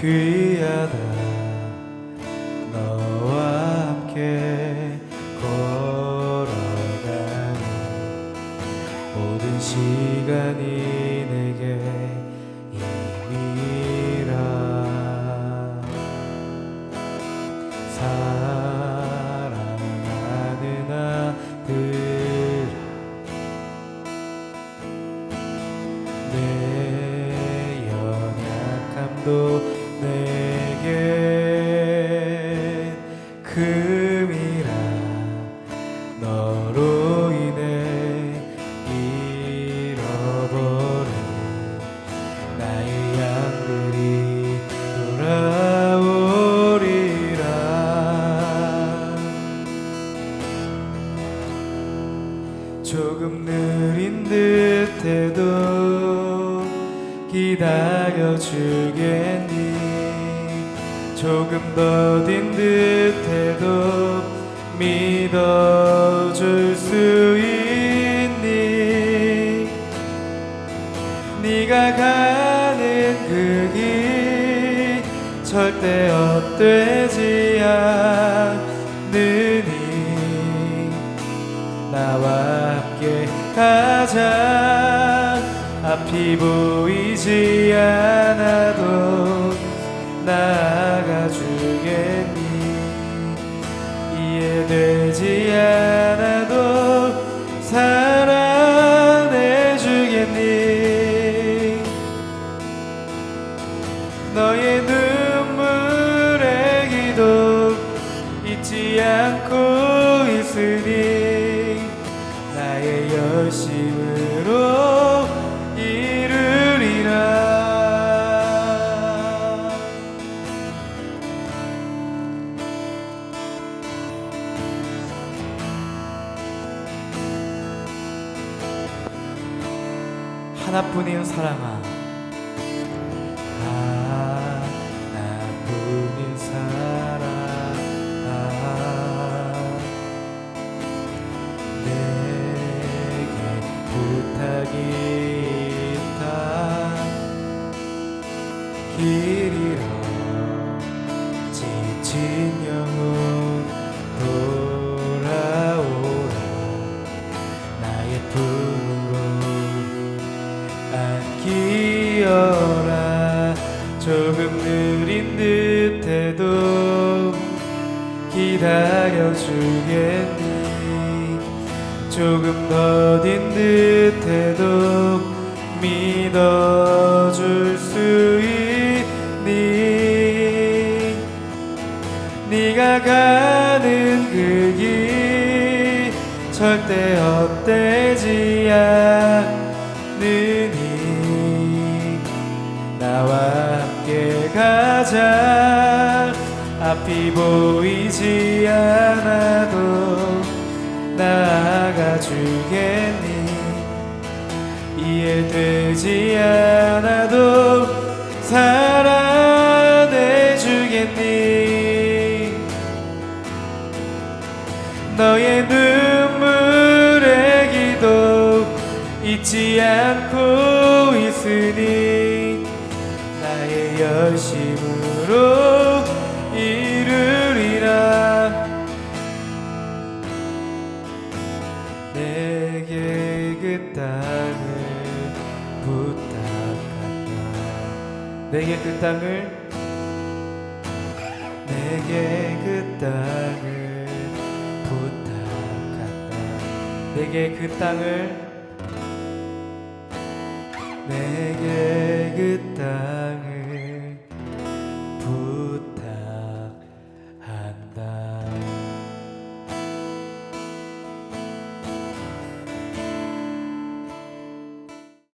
귀 내게 금이라 너로 인해 잃어버린 나의 양들이 돌아오리라. 조금 느린 듯해도 기다려 주겠니 조금 더딘 듯해도 믿어줄 수 있니? 네가 가는 그 길 절대 헛되지 않으니. 나와 함께 가자. 앞이 보이지 않아도 나아가 주겠니? 이해되지 않아도 사랑해 주겠니? 너의 눈물의 기도 잊지 않고 있으니 나의 열심으로 하나뿐인 사랑아. 하나뿐인 사랑아. 내게 부탁이 있다. 길 잃어 지친 영혼 돌아오라. 나의 품 듯해도 기다려 주겠니? 조금 더딘 듯해도 믿어줄 수 있니? 네가 가는 그 길 절대 헛되지 않으니. 나와 함께 가자 앞이 보이지 않아도 나아가 주겠니? 이해되지 않아도 사랑해 주겠니? 너의 눈물의 기도 잊지 않고 있으니 나의 열심으로 내게 그 땅을 부탁한다. 내게 그 땅을 내게 그 땅을 부탁한다. 내게 그 땅을 내게 그 땅을